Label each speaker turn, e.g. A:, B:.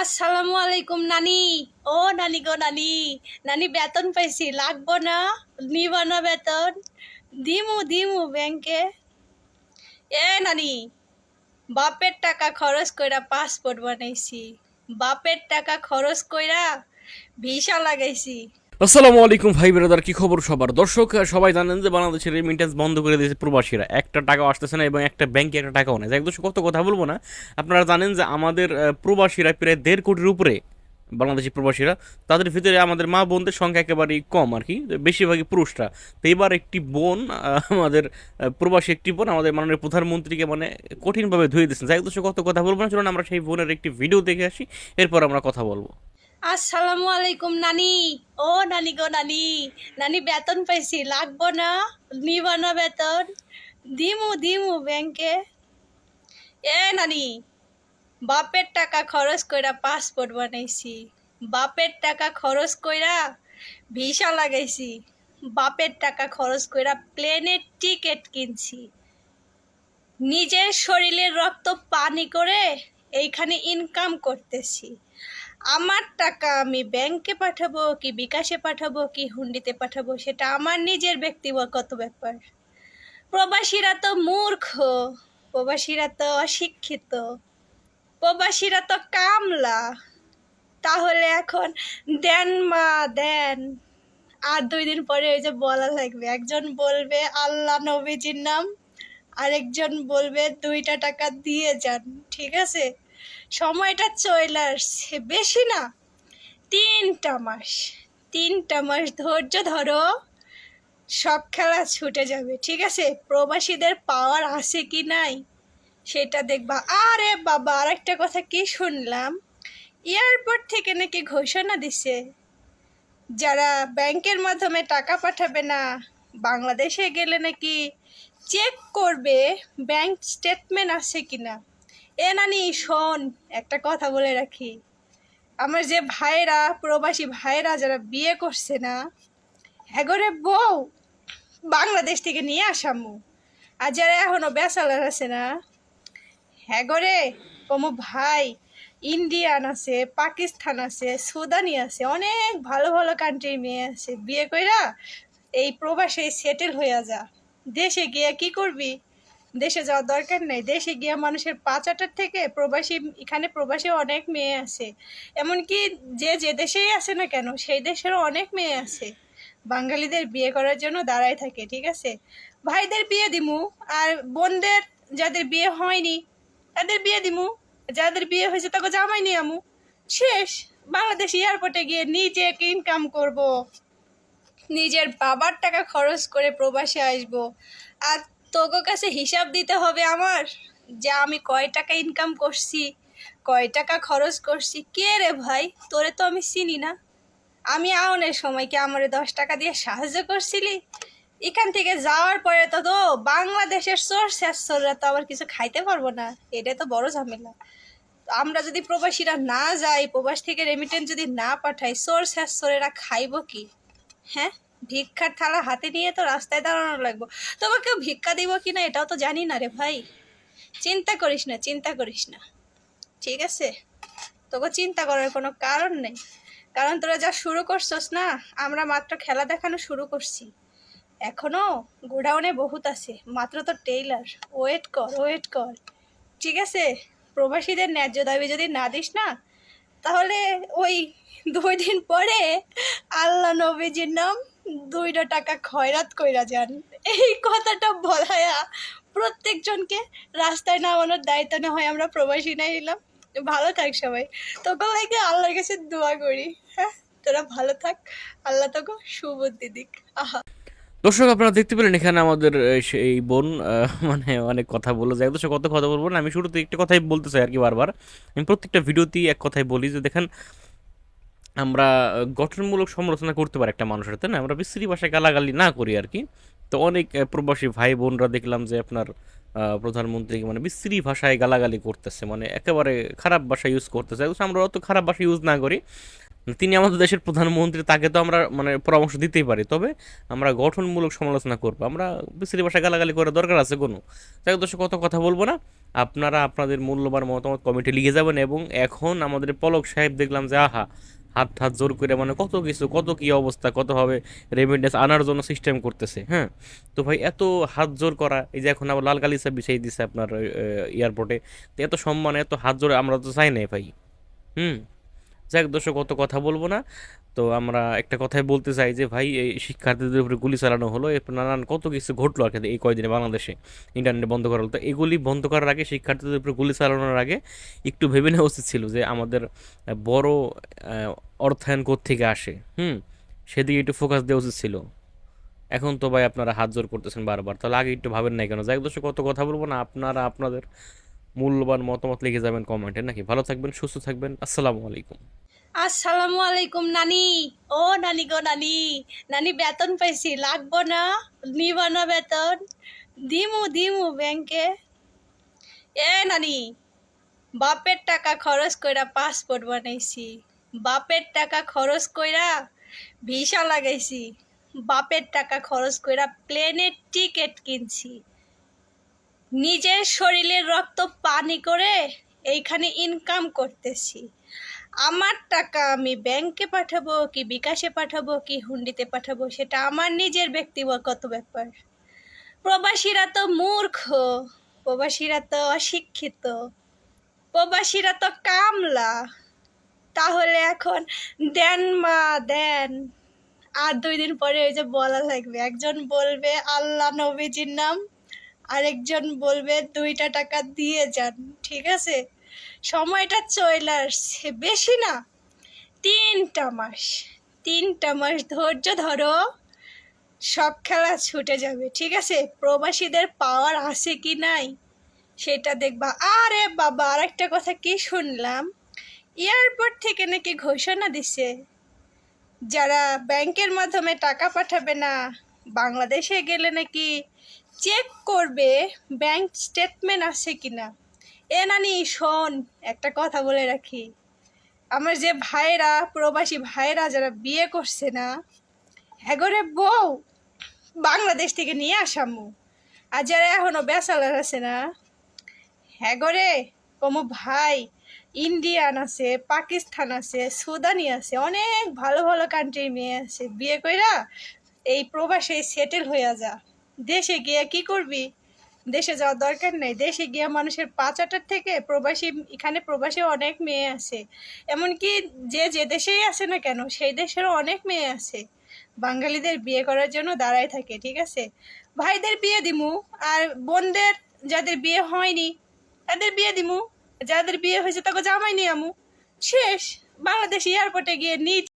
A: আসসালামু আলাইকুম, নানি। ও, নানি গো, নানি। নানি বেতন পাইছি, লাগবো না? নিব না বেতন? দিমু দিমু ব্যাংকে। এ, নানি, বাপের টাকা খরচ কইরা পাসপোর্ট বানাইছি। বাপের টাকা খরচ কইরা ভিসা লাগাইছি।
B: আসসালামু আলাইকুম ভাই ব্রাদার কি খবর সবার? দর্শক সবাই জানেন যে বাংলাদেশের রেমিটেন্স বন্ধ করে দিয়েছে প্রবাসীরা। একটা টাকা আসতেছে না এবং একটা ব্যাংকে একটা টাকাও নেই। হোক, কত কথা বলব না। আপনারা জানেন যে আমাদের প্রবাসীরা প্রায় দেড় কোটির উপরে বাংলাদেশি প্রবাসীরা তাদের ভিতরে আমাদের মা বোনদের সংখ্যা একেবারেই কম আর কি বেশিরভাগই পুরুষরা। তো এবার একটি বোন আমাদের প্রবাসী একটি বোন আমাদের মাননীয় প্রধানমন্ত্রীকে মানে কঠিনভাবে ধুয়ে দিচ্ছেন যাই দর্শক কত কথা বলব না চলুন আমরা সেই বোনের একটি ভিডিও দেখে আসি এরপর আমরা কথা বলব।
A: আসসালামু আলাইকুম, নানি। ও, নানি গো, নানি। নানি, বেতন পাইছি। লাগবো না? নিব না বেতন? দিমু দিমু ব্যাংকে এ। নানি, বাপের টাকা খরচ কইরা পাসপোর্ট বানাইছি। বাপের টাকা খরচ কইরা ভিসা লাগাইছি। বাপের টাকা খরচ কইরা প্লেনের টিকিট কিনছি। নিজের শরীরের রক্ত পানি করে এইখানে ইনকাম করতেছি। আমার টাকা আমি ব্যাংকে পাঠাবো কি বিকাশে পাঠাবো কি হুন্ডিতে পাঠাবো সেটা আমার নিজের ব্যক্তিগত ব্যাপার। প্রবাসীরা তো মূর্খ, প্রবাসীরা তো অশিক্ষিত, প্রবাসীরা তো কামলা। তাহলে এখন দেন মা, দেন। আর দুই দিন পরে ওই যে বলা লাগবে, একজন বলবে, আল্লাহ নবীজির নাম আরেকজন বলবে, দুইটা টাকা দিয়ে যান, ঠিক আছে? সময়টা চলে আসছে, বেশি না, তিনটা মাস তিনটা মাস ধৈর্য ধরো, সব খেলা ছুটে যাবে, ঠিক আছে? প্রবাসীদের পাওয়ার আছে কি নাই, সেটা দেখবা। আরে বাবা আর একটা কথা কি শুনলাম? এয়ারপোর্ট থেকে নাকি ঘোষণা দিছে, যারা ব্যাংকের মাধ্যমে টাকা পাঠাবে না বাংলাদেশে গেলে নাকি চেক করবে ব্যাংক স্টেটমেন্ট আছে কিনা? এ নানি, শোন, একটা কথা বলে রাখি। আমার যে ভাইরা প্রবাসী ভাইরা যারা বিয়ে করছে না হ্যাগরে বউ, বাংলাদেশ থেকে নিয়ে আসামু। আর যারা এখনও বেসালার আছে না হ্যাগরে কোনো ভাই, ইন্ডিয়ান আছে, পাকিস্তান আছে, সুদানি আছে, অনেক ভালো ভালো কান্ট্রির মেয়ে আছে। বিয়ে কইরা এই প্রবাসে সেটেল হইয়া যা। দেশে গিয়ে কি করবি? দেশে যাওয়ার দরকার নেই। দেশে গিয়ে মানুষের পাঁচাটার থেকে প্রবাসী, এখানে প্রবাসী অনেক মেয়ে আছে। এমনকি যে যে দেশেই আছে না কেন, সেই দেশেরও অনেক মেয়ে আছে। বাঙালিদের বিয়ে করার জন্য দাঁড়ায় থাকে, ঠিক আছে? ভাইদের বিয়ে দিমু, আর বোনদের যাদের বিয়ে হয়নি, তাদের বিয়ে দিমু। যাদের বিয়ে হয়েছে তাকে জামাই আমু। শেষ, বাংলাদেশ এয়ারপোর্টে গিয়ে নিজে ইনকাম করব। নিজের বাবার টাকা খরচ করে প্রবাসে আসব। আর তোকে কাছে হিসাব দিতে হবে আমার, যে আমি কয় টাকা ইনকাম করছি, কয় টাকা খরচ করছি। কে রে ভাই? তোরে তো আমি চিনি না। আমি আউনের সময় কি আমারে দশ টাকা দিয়ে সাহায্য করছিলি? এখান থেকে যাওয়ার পরে তো তো বাংলাদেশের সোর শেষরা তো আবার কিছু খাইতে পারব না। এটা তো বড় ঝামেলা। আমরা যদি প্রবাসীরা না যাই, প্রবাস থেকে রেমিটেন্স যদি না পাঠাই সোর শেষরেরা খাইবো কি? হ্যাঁ? ভিক্ষার থালা হাতে নিয়ে তো রাস্তায় দাঁড়ানো লাগবো। তোমাকে ভিক্ষা দিব কি না এটাও তো জানি না রে ভাই। চিন্তা করিস না, চিন্তা করিস না। ঠিক আছে? তোকে চিন্তা করার কোনো কারণ নেই। কারণ তোরা যা শুরু করছস না, আমরা মাত্র খেলা দেখানো শুরু করছি। এখনও গোডাউনে বহুত আছে, মাত্র তো টেইলার। ওয়েট কর ওয়েট কর। ঠিক আছে? প্রবাসীদের ন্যায্য দাবি যদি না দিস না, তাহলে ওই দুই দিন পরে আল্লাহ নবীজির নাম দুইটা টাকা খয়রাত কইরা যান। এই কথাটা বলায়া প্রত্যেকজনকে রাস্তায় নামানোর দায়িত্ব না হয় আমরা প্রবাসী না নিলাম ভালো থাক সবাই। তোকে লাগে আল্লাহর কাছে দোয়া করি। হ্যাঁ তোরা ভালো থাক। আল্লাহ তোকে সুবুদ্ধি দিক। আহা।
B: দর্শক, আপনারা দেখতে পেলেন এখানে আমাদের সেই বোন মানে অনেক কথা বলে যায় দর্শক, কত কথা বলব না, আমি শুরুতে একটা কথাই বলতে চাই আর কি বারবার। আমি প্রত্যেকটা ভিডিওতেই এক কথাই বলি যে, দেখেন আমরা গঠনমূলক সমালোচনা করতে পারি একটা মানুষের তাই না? আমরা বিশ্রী ভাষায় গালাগালি না করি আর কি। তো অনেক প্রবাসী ভাই বোনরা দেখলাম যে আপনার প্রধানমন্ত্রীকে মানে বিশ্রী ভাষায় গালাগালি করতেছে মানে একেবারে খারাপ ভাষা ইউজ করতেছে। আমরা অত খারাপ ভাষা ইউজ না করি। তিনি আমাদের দেশের প্রধানমন্ত্রী, তাকে তো আমরা মানে পরামর্শ দিতেই পারি। তবে আমরা গঠনমূলক সমালোচনা করব। আমরা বিশ্রী ভাষা গালাগালি করার দরকার আছে কোনো? তাই দর্শক কত কথা বলব না। আপনারা আপনাদের মূল্যবান মতামত কমিটি লিখে যাবেন এবং এখন আমাদের পলক সাহেব দেখলাম যে, আহা হাত হাত জোর করে মানে কত কিছু, কত কি অবস্থা কতভাবে রেমিটেন্স আনার জন্য সিস্টেম করতেছে হ্যাঁ? তো ভাই, এত হাত জোর করা, এই যে এখন আবার লাল গালিসা বিছাই দিছে আপনার এয়ারপোর্টে তো এত সম্মান, এত হাত জোরে আমরা তো চাই নাই ভাই, হুম? যাক দর্শক কত কথা বলব না, তো আমরা একটা কথাই বলতে চাই যে ভাই, এই শিক্ষার্থীদের উপরে গুলি চালানো হলো নানান কত কিছু ঘটলো আর এই কয়দিনে বাংলাদেশে ইন্টারনেট বন্ধ করা হলো তো এগুলি বন্ধ করার আগে, শিক্ষার্থীদের উপরে গুলি চালানোর আগে, একটু ভেবে নেওয়া উচিত ছিল যে আমাদের বড় অর্থায়ন থেকে আসে? হুম, সেদিকে একটু ফোকাস দেওয়া উচিত ছিল। এখন তো ভাই আপনারা হাত জোর করতেছেন বারবার। তাহলে আগে একটু ভাবেন না কেন? যাই দর্শক, কত কথা বলব না, আপনারা আপনাদের মূল্যবান মতামত লিখে যাবেন কমেন্টে নাকি? ভালো থাকবেন, সুস্থ থাকবেন, আসসালামু আলাইকুম।
A: আসসালামু আলাইকুম, নানি। ও, নানি গো, নানি। নানি বেতন পাইছি, লাগবো না? নিব না বেতন? দিমু দিমু ব্যাংকে এ। নানি, বাপের টাকা খরচ কইরা পাসপোর্ট বানাইছি। বাপের টাকা খরচ কইরা ভিসা লাগাইছি। বাপের টাকা খরচ কইরা প্লেনের টিকিট কিনছি। নিজের শরীরের রক্ত পানি করে এইখানে ইনকাম করতেছি। আমার টাকা আমি ব্যাংকে পাঠাবো কি বিকাশে পাঠাবো কি হুন্ডিতে পাঠাবো সেটা আমার নিজের ব্যক্তিগত ব্যাপার। প্রবাসীরা তো মূর্খ, প্রবাসীরা তো অশিক্ষিত, প্রবাসীরা তো কামলা। তাহলে এখন দেন মা, দেন। আর দুই দিন পরে ওই যে বলা লাগবে একজন বলবে আল্লাহ নবীজির নাম, আরেকজন বলবে দুইটা টাকা দিয়ে যান, ঠিক আছে? সময়টা চলে আসছে, বেশি না, তিনটা মাস তিনটা মাস ধৈর্য ধরো, সব খেলা ছুটে যাবে, ঠিক আছে? প্রবাসীদের পাওয়ার আছে কি নাই, সেটা দেখবা। আরে বাবা আর একটা কথা কি শুনলাম? এয়ারপোর্ট থেকে নাকি ঘোষণা দিছে, যারা ব্যাংকের মাধ্যমে টাকা পাঠাবে না, বাংলাদেশে গেলে নাকি চেক করবে ব্যাংক স্টেটমেন্ট আছে কিনা। এ নানি, শোন, একটা কথা বলে রাখি। আমার যে ভাইরা প্রবাসী ভাইরা যারা বিয়ে করছে না হ্যাগরে বউ, বাংলাদেশ থেকে নিয়ে আসামু। আর যারা এখনও বেসালার আছে না হ্যাগরে কমু ভাই ইন্ডিয়ান আছে, পাকিস্তান আছে, সুদানি আছে, অনেক ভালো ভালো কান্ট্রির মেয়ে আছে। বিয়ে কইরা এই প্রবাসে সেটেল হইয়া যা। দেশে গিয়ে কি করবি? দেশে যাওয়ার দরকার নেই। দেশে গিয়ে মানুষের পাঁচাটার থেকে প্রবাসী, এখানে প্রবাসী অনেক মেয়ে আছে। এমনকি যে যে দেশেই আছে না কেন, সেই দেশেরও অনেক মেয়ে আছে। বাঙালিদের বিয়ে করার জন্য দাঁড়ায় থাকে, ঠিক আছে? ভাইদের বিয়ে দিমু, আর বোনদের যাদের বিয়ে হয়নি, তাদের বিয়ে দিমু। যাদের বিয়ে হয়েছে তাকে জামাই নিয়ে আমু। শেষ। বাংলাদেশ এয়ারপোর্টে গিয়ে নিজ